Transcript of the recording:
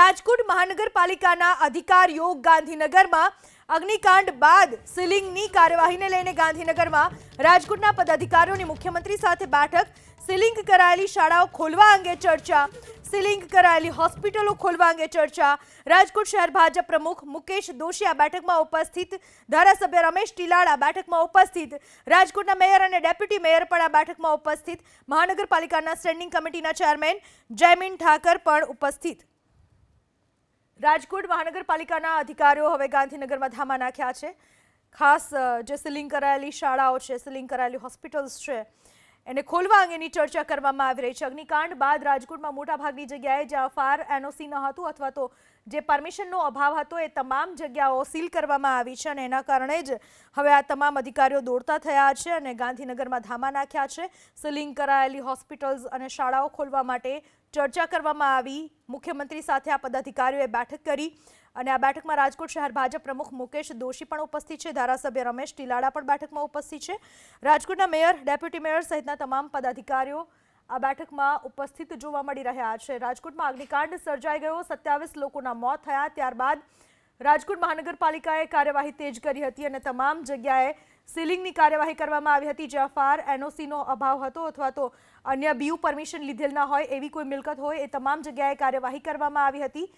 રાજકોટ મહાનગરપાલિકાના અધિકારીઓ ગાંધીનગરમાં અગ્નિકાંડ બાદ સીલિંગની કાર્યવાહીને લઈને ગાંધીનગરમાં રાજકોટના પદાધિકારીઓની મુખ્યમંત્રી સાથે બેઠક. સીલિંગ કરાયેલી શાળાઓ ખોલવા અંગે ચર્ચા. સીલિંગ કરાયેલી હોસ્પિટલો ખોલવા અંગે ચર્ચા. રાજકોટ શહેર ભાજપ પ્રમુખ મુકેશ દોશી આ બેઠકમાં ઉપસ્થિત. ધારાસભ્ય રમેશ ટીલાળા બેઠકમાં ઉપસ્થિત. રાજકોટના મેયર અને ડેપ્યુટી મેયર પણ આ બેઠકમાં ઉપસ્થિત. મહાનગરપાલિકાના સ્ટેન્ડિંગ કમિટીના ચેરમેન જયમીન ઠાકર પણ ઉપસ્થિત. રાજકોટ મહાનગરપાલિકાના અધિકારીઓ હવે ગાંધીનગરમાં ધામા નાખ્યા છે. ખાસ જે સીલિંગ કરાયેલી શાળાઓ છે, સીલિંગ કરાયેલી હોસ્પિટલ્સ છે એને ખોલવા અંગેની ચર્ચા કરવામાં આવી રહી છે. અગ્નિકાંડ બાદ રાજકોટમાં મોટાભાગની જગ્યાએ જ્યાં ફાયર એનઓસી ન હતું અથવા તો જે પરમિશનનો અભાવ હતો એ તમામ જગ્યાઓ સીલ કરવામાં આવી છે અને એના કારણે જ હવે આ તમામ અધિકારીઓ દોડતા થયા છે અને ગાંધીનગરમાં ધામા નાખ્યા છે. સીલિંગ કરાયેલી હોસ્પિટલ્સ અને શાળાઓ ખોલવા માટે ચર્ચા કરવામાં આવી. મુખ્યમંત્રી સાથે આ પદાધિકારીઓએ બેઠક કરી. અને આ બેઠકમાં રાજકોટ શહેર ભાજપ પ્રમુખ મુકેશ દોશી પણ ઉપસ્થિત છે. ધારાસભ્ય રમેશ ટીલાડા પણ બેઠકમાં ઉપસ્થિત છે. રાજકોટના મેયર, ડેપ્યુટી મેયર સહિતના તમામ પદાધિકારીઓ આ બેઠકમાં ઉપસ્થિત જોવા મળી રહ્યા છે. રાજકોટમાં અગ્નિકાંડ સર્જાઈ ગયો. સત્યાવીસ લોકોના મોત થયા. ત્યારબાદ રાજકોટ મહાનગરપાલિકાએ કાર્યવાહી તેજ કરી હતી અને તમામ જગ્યાએ સીલિંગની કાર્યવાહી કરવામાં આવી હતી, જ્યાં ફાર એનઓસીનો અભાવ હતો અથવા તો અન્ય બીયુ પરમિશન લીધેલ ના હોય એવી કોઈ મિલકત હોય એ તમામ જગ્યાએ કાર્યવાહી કરવામાં આવી હતી.